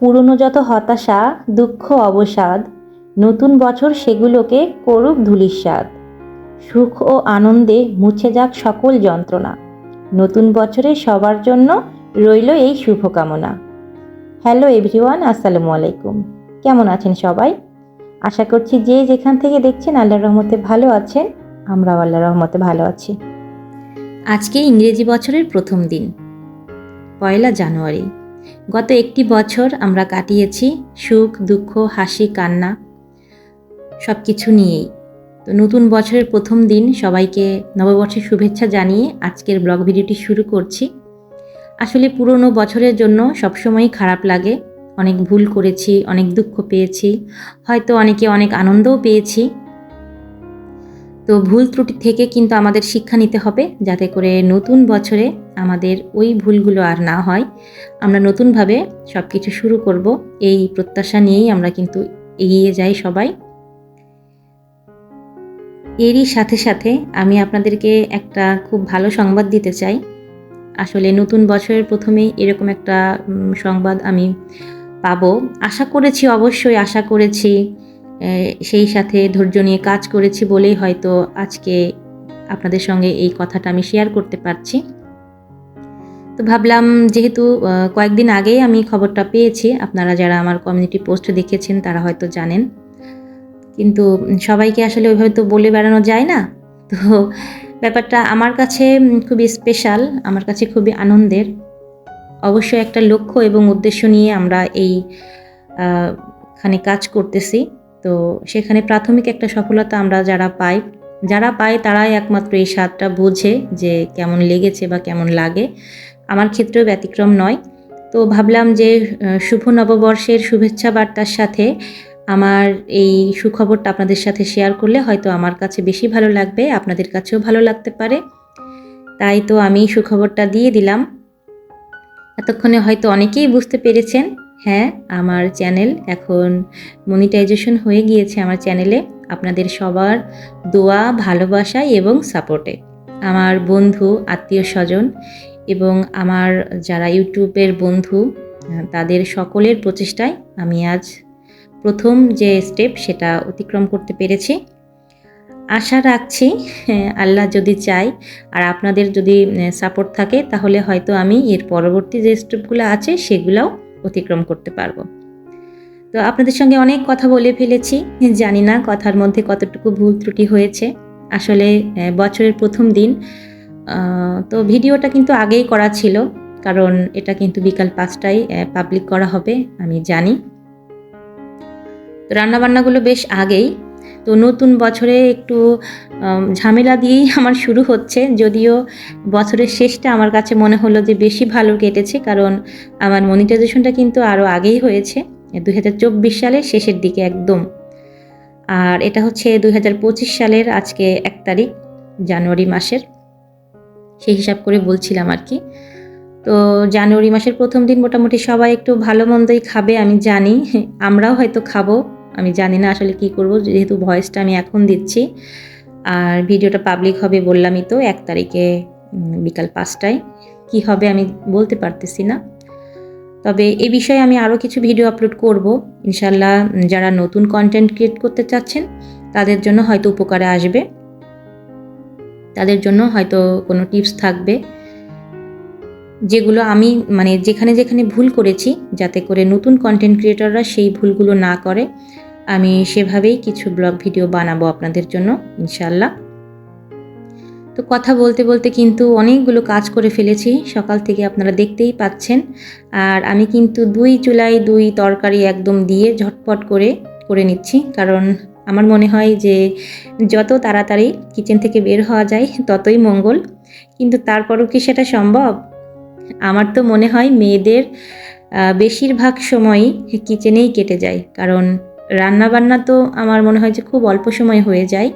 পুরনো যত হতাশা, দুঃখ, অবসাদ, নতুন বছর সেগুলোকে করুক ধুলিস্বাদ সুখ ও আনন্দে মুছে যাক সকল যন্ত্রণা। নতুন বছরে সবার জন্য রইল এই শুভকামনা। হ্যালো এভরিওয়ান, আসসালামু আলাইকুম। কেমন আছেন সবাই? আশা করছি যে যেখান থেকে দেখছেন আল্লাহর রহমতে ভালো আছেন, আমরাও আল্লাহর রহমতে ভালো আছি। আজকে ইংরেজি বছরের প্রথম দিন, পয়লা জানুয়ারি। গত একটি বছর আমরা কাটিয়েছি সুখ, দুঃখ, হাসি, কান্না সব কিছু নিয়েই। তো নতুন বছরের প্রথম দিন, সবাইকে নববর্ষের শুভেচ্ছা জানিয়ে আজকের ব্লগ ভিডিওটি শুরু করছি। আসলে পুরনো বছরের জন্য সবসময়ই খারাপ লাগে। অনেক ভুল করেছি, অনেক দুঃখ পেয়েছি, হয়তো অনেকে অনেক আনন্দও পেয়েছি। তো ভুল ত্রুটি থেকে কিন্তু আমাদের শিক্ষা নিতে হবে, যাতে করে নতুন বছরে আমাদের ওই ভুলগুলো আর না হয়। আমরা নতুনভাবে সব কিছু শুরু করব। এই প্রত্যাশা নিয়েই আমরা কিন্তু এগিয়ে যাই সবাই। এরই সাথে সাথে আমি আপনাদেরকে একটা খুব ভালো সংবাদ দিতে চাই। আসলে নতুন বছরের প্রথমেই এরকম একটা সংবাদ আমি পাবো। আশা করেছি, অবশ্যই আশা করেছি। সেই সাথে ধৈর্য নিয়ে কাজ করেছি বলেই হয়তো আজকে আপনাদের সঙ্গে এই কথাটা আমি শেয়ার করতে পারছি। তো ভাবলাম যেহেতু কয়েকদিন আগেই আমি খবরটা পেয়েছি, আপনারা যারা আমার কমিউনিটি পোস্ট দেখেছেন তারা হয়তো জানেন। কিন্তু সবাইকে আসলে ওইভাবে তো বলে বেড়ানো যায় না। তো ব্যাপারটা আমার কাছে খুবই স্পেশাল আমার কাছে খুবই আনন্দের। অবশ্যই একটা লক্ষ্য এবং উদ্দেশ্য নিয়ে আমরা এই খানে কাজ করতেছি। তো সেখানে প্রাথমিক একটা সফলতা আমরা যারা পাই, যারা পায় তারাই একমাত্র এই স্বাদটা বোঝে যে কেমন লেগেছে বা কেমন লাগে। আমার ক্ষেত্রেও ব্যতিক্রম নয়। তো ভাবলাম যে শুভ নববর্ষের শুভেচ্ছা বার্তার সাথে আমার এই সুখবরটা আপনাদের সাথে শেয়ার করলে হয়তো আমার কাছে বেশি ভালো লাগবে, আপনাদের কাছেও ভালো লাগতে পারে। তাই তো আমি সুখবরটা দিয়ে দিলাম। এতক্ষণে হয়তো অনেকেই বুঝতে পেরেছেন হ্যাঁ আমার চ্যানেল এখন মনিটাইজেশন হয়ে গিয়েছে আমার চ্যানেলে আপনাদের সবার দোয়া, ভালোবাসা এবং সাপোর্টে আমার বন্ধু আত্মীয় স্বজন এবং আমার যারা ইউটিউবের বন্ধু তাদের সকলের প্রচেষ্টায় আমি আজ প্রথম যে স্টেপ সেটা অতিক্রম করতে পেরেছি। আশা রাখছি আল্লাহ যদি চাই আর আপনাদের যদি সাপোর্ট থাকে, তাহলে হয়তো আমি এর পরবর্তী যে স্টেপগুলো আছে সেগুলোও অতিক্রম করতে পারব। তো আপনাদের সঙ্গে অনেক কথা বলে ফেলেছি, জানি না কথার মধ্যে কতটুকু ভুল ত্রুটি হয়েছে। আসলে বছরের প্রথম দিন তো ভিডিওটা কিন্তু আগেই করা ছিল, কারণ এটা কিন্তু বিকাল পাঁচটায় পাবলিক করা হবে, আমি জানি। তো রান্নাবান্নাগুলো বেশ আগেই, তো নতুন বছরে একটু ঝামেলা দিয়েই আমার শুরু হচ্ছে, যদিও বছরের শেষটা আমার কাছে মনে হলো যে বেশি ভালো কেটেছে, কারণ আমার মনিটাইজেশনটা কিন্তু আরও আগেই হয়েছে দু হাজার চব্বিশ সালের শেষের দিকে একদম। আর এটা হচ্ছে দুই হাজার পঁচিশ সালের আজকে এক তারিখ, জানুয়ারি মাসের। সেই হিসাব করে বলছিলাম আর কি। তো জানুয়ারি মাসের প্রথম দিন মোটামুটি সবাই একটু ভালো মন্দই খাবে, আমি জানি। আমরাও হয়তো খাব, আমি জানি না আসলে কি করব, যেহেতু ভয়েসটা আমি এখন দিচ্ছি। আর ভিডিওটা পাবলিক হবে বললামই তো, এক তারিখে বিকাল পাঁচটায়। কি হবে আমি বলতে পারতেছি না। তবে এ বিষয়ে আমি আরও কিছু ভিডিও আপলোড করব। ইনশাল্লাহ যারা নতুন কন্টেন্ট ক্রিয়েট করতে চাচ্ছেন, তাদের জন্য হয়তো উপকারে আসবে। তাদের জন্য হয়তো কোনো টিপস থাকবে। যেগুলো আমি মানে যেখানে যেখানে ভুল করেছি, যাতে করে নতুন কন্টেন্ট ক্রিয়েটররা সেই ভুলগুলো না করে, আমি সেভাবেই কিছু ব্লগ ভিডিও বানাবো আপনাদের জন্য ইনশাল্লাহ তো কথা বলতে বলতে কিন্তু অনেকগুলো কাজ করে ফেলেছি, সকাল থেকে আপনারা দেখতেই পাচ্ছেন। আর আমি কিন্তু দুই চুলাই দুই তরকারি একদম দিয়ে ঝটপট করে করে নিচ্ছি, কারণ আমার মনে হয় যে যত তাড়াতাড়ি কিচেন থেকে বের হওয়া যায়, ততই মঙ্গল। কিন্তু তারপরও কি সেটা সম্ভব? আমার তো মনে হয় মেয়েদের বেশিরভাগ সময়ই কিচেনেই কেটে যায়। কারণ রান্না বান্না তো আমার মনে হয় যে খুব অল্প সময় হয়ে যায়।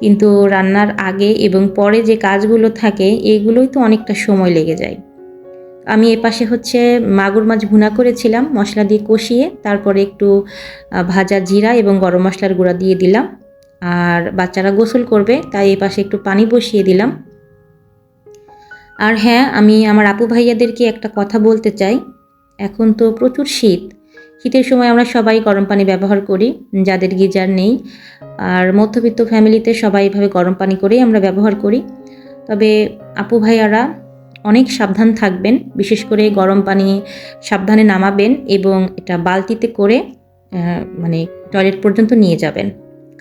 কিন্তু রান্নার আগে এবং পরে যে কাজগুলো থাকে, এগুলোই তো অনেকটা সময় লেগে যায়। আমি এপাশে হচ্ছে মাগুর মাছ ভুনা করেছিলাম, মশলা দিয়ে কষিয়ে, তারপরে একটু ভাজা জিরা এবং গরম মশলার গুঁড়া দিয়ে দিলাম। আর বাচ্চারা গোসল করবে, তাই এপাশে একটু পানি বসিয়ে দিলাম। আর হ্যাঁ আমি আমার আপু ভাইয়াদেরকে একটা কথা বলতে চাই। এখন তো প্রচুর শীত। শীতের সময় আমরা সবাই গরম পানি ব্যবহার করি, যাদের গিজার নেই। আর মধ্যবিত্ত ফ্যামিলিতে সবাই এভাবে গরম পানি করেই আমরা ব্যবহার করি। তবে আপু ভাইয়ারা অনেক সাবধান থাকবেন, বিশেষ করে গরম পানি সাবধানে নামাবেন এবং এটা বালতিতে করে মানে টয়লেট পর্যন্ত নিয়ে যাবেন।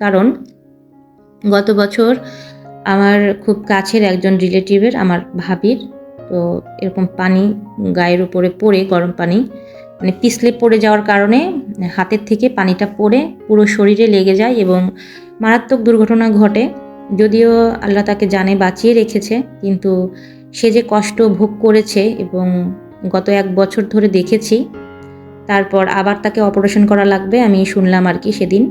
কারণ গত বছর আমার খুব কাছের একজন রিলেটিভের, আমার ভাবির, তো এরকম পানি গায়ের উপরে পড়ে, গরম পানি মানে পিছলে পড়ে যাওয়ার কারণে হাতের থেকে পানিটা পড়ে পুরো শরীরে লেগে যায় এবং মারাত্মক দুর্ঘটনা ঘটে। যদিও আল্লাহ তাকে জানে বাঁচিয়ে রেখেছে, কিন্তু সে যে কষ্ট ভোগ করেছে এবং গত এক বছর ধরে দেখেছি, তারপর আবার তাকে অপারেশন করা লাগবে, আমি শুনলাম আর কি সেদিন।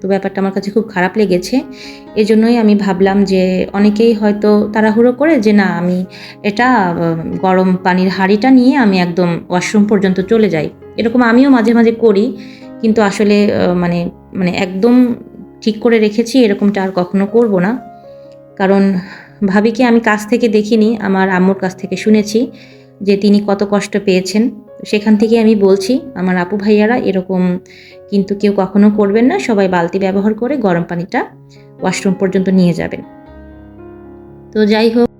তো ব্যাপারটা আমার কাছে খুব খারাপ লেগেছে। এজন্যই আমি ভাবলাম যে অনেকেই হয়তো তাড়াহুড়ো করে যে না, আমি এটা গরম পানির হাঁড়িটা নিয়ে আমি একদম ওয়াশরুম পর্যন্ত চলে যাই। এরকম আমিও মাঝে মাঝে করি, কিন্তু আসলে মানে মানে একদম ঠিক করে রেখেছি, এরকমটা আর কখনো করব না। কারণ ভাবিকে আমি কাছ থেকে দেখিনি, আমার আম্মুর কাছ থেকে শুনেছি যে তিনি কত কষ্ট পেয়েছেন। সেখান থেকে আমি বলছি, আমার আপু ভাইয়ারা এরকম কিন্তু কেউ কখনো করবেন না, সবাই বালতি ব্যবহার করে গরম পানিটা ওয়াশরুম পর্যন্ত নিয়ে যাবেন। তো যাই হোক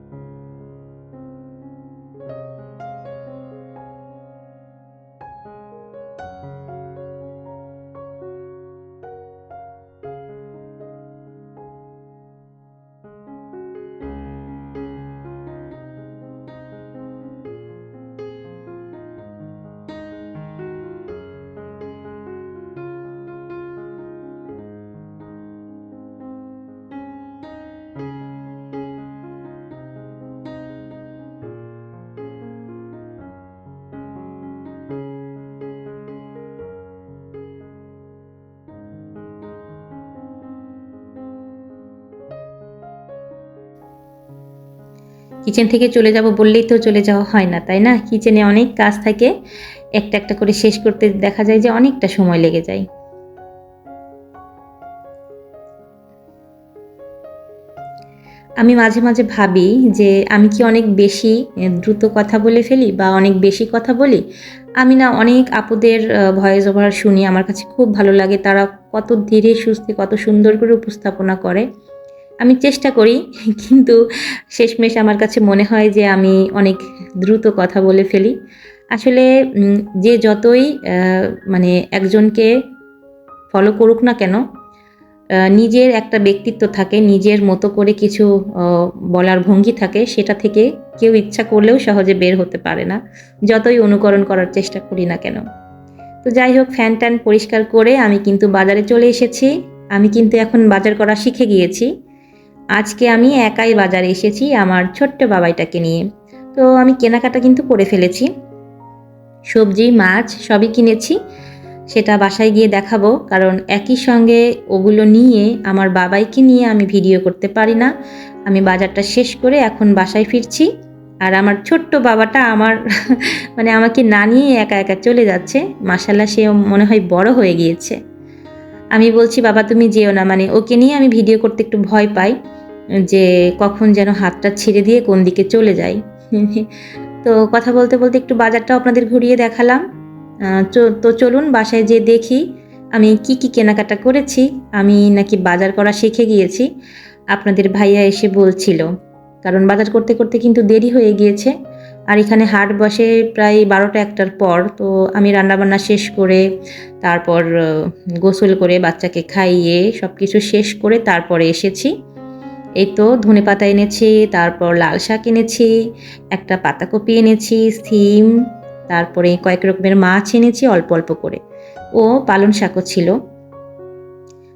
কিচেন থেকে চলে যাব বললেই তো চলে যাওয়া হয় না, তাই না? কিচেনে অনেক কাজ থাকে, একটা একটা করে শেষ করতে দেখা যায় যে অনেকটা সময় লেগে যায়। আমি মাঝে মাঝে ভাবি যে আমি কি অনেক বেশি দ্রুত কথা বলে ফেলি বা অনেক বেশি কথা বলি? আমি না অনেক আপুদের ভয়েস ওভার শুনি, আমার কাছে খুব ভালো লাগে, তারা কত ধীরে সুস্থে, কত সুন্দর করে উপস্থাপনা করে। আমি চেষ্টা করি, কিন্তু শেষমেশ আমার কাছে মনে হয় যে আমি অনেক দ্রুত কথা বলে ফেলি। আসলে যে যতই মানে একজনকে ফলো করুক না কেন নিজের একটা ব্যক্তিত্ব থাকে, নিজের মতো করে কিছু বলার ভঙ্গি থাকে, সেটা থেকে কেউ ইচ্ছা করলেও সহজে বের হতে পারে না, যতই অনুকরণ করার চেষ্টা করি না কেন। তো যাই হোক, ফ্যান ট্যান পরিষ্কার করে আমি কিন্তু বাজারে চলে এসেছি। আমি কিন্তু এখন বাজার করা শিখে গিয়েছি। আজকে আমি একাই বাজারে এসেছি আমার ছোট্ট বাবাইটাকে নিয়ে। তো আমি কেনাকাটা কিন্তু করে ফেলেছি। সবজি, মাছ সবই কিনেছি। সেটা বাসায় গিয়ে দেখাবো, কারণ একই সঙ্গে ওগুলো নিয়ে আমার বাবাইকে নিয়ে আমি ভিডিও করতে পারি না। আমি বাজারটা শেষ করে এখন বাসায় ফিরছি আর আমার ছোট্ট বাবাটা আমার মানে আমাকে না নিয়ে একা একা চলে যাচ্ছে। মাসাল্লাহ সে মনে হয় বড় হয়ে গিয়েছে। আমি বলছি, বাবা, তুমি যেও না। মানে ওকে নিয়ে আমি ভিডিও করতে একটু ভয় পাই যে কখন যেন হাতটা ছেড়ে দিয়ে কোন দিকে চলে যায় তো কথা বলতে বলতে একটু বাজারটাও আপনাদের ঘুরিয়ে দেখালাম। তো চলুন বাসায় যে দেখি আমি কি কি কেনাকাটা করেছি। আমি নাকি বাজার করা শিখে গিয়েছি। আপনাদের ভাইয়া এসে বলছিল। কারণ বাজার করতে করতে কিন্তু দেরি হয়ে গিয়েছে। আর এখানে হাট বসে প্রায় বারোটা একটার পর, তো আমি রান্নাবান্না শেষ করে, তারপর গোসল করে বাচ্চাকে খাইয়ে সব কিছু শেষ করে তারপরে এসেছি। এই তো ধনে পাতা এনেছি, তারপর লাল শাক এনেছি, একটা পাতাকপি এনেছি, সিম, তারপরে কয়েক রকমের মাছ এনেছি অল্প অল্প করে। ও পালন শাকও ছিল।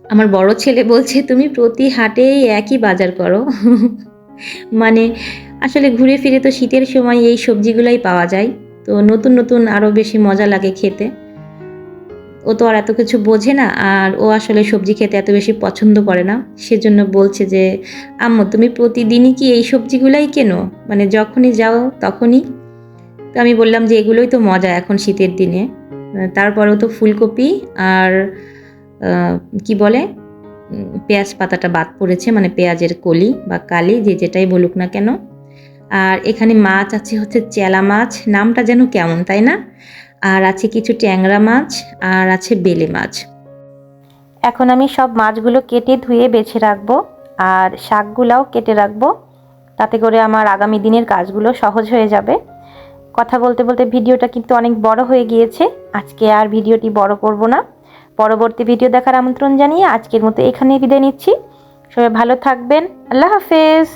আমার বড় ছেলে বলছে, তুমি প্রতি হাটেই একই বাজার করো। মানে আসলে ঘুরে ফিরে তো শীতের সময় এই সবজিগুলাই পাওয়া যায়, তো নতুন নতুন আরও বেশি মজা লাগে খেতে। ও তো আর এত কিছু বোঝে না, আর ও আসলে সবজি খেতে এত বেশি পছন্দ করে না। সেজন্য বলছে যে, আম্মু, তুমি প্রতিদিনই কি এই সবজিগুলাই কেনো? মানে যখনই যাও তখনই। তো আমি বললাম যে, এগুলোই তো মজা এখন শীতের দিনে। তারপরেও তো ফুলকপি আর কি বলে? পেঁয়াজ পাতাটা বাদ পড়েছে মানে পেঁয়াজের কলি বা কালি, যে যেটাই বলুক না কেন। আর এখানে মাছ আছে হচ্ছে চেলা মাছ, নামটা যেন কেমন, তাই না? আর আছে কিছু ট্যাংরা মাছ, আর আছে বেলে মাছ। এখন আমি সব মাছগুলো কেটে ধুয়ে বেছে রাখব, আর শাকগুলাও কেটে রাখব। তাতে করে আমার আগামী দিনের কাজগুলো সহজ হয়ে যাবে। কথা বলতে বলতে ভিডিওটা কিন্তু অনেক বড় হয়ে গিয়েছে। আজকে আর ভিডিওটি বড় করব না। পরবর্তী ভিডিও দেখার আমন্ত্রণ জানিয়ে আজকের মতো এখানেই বিদায় নিচ্ছি। সবাই ভালো থাকবেন। আল্লাহ হাফেজ।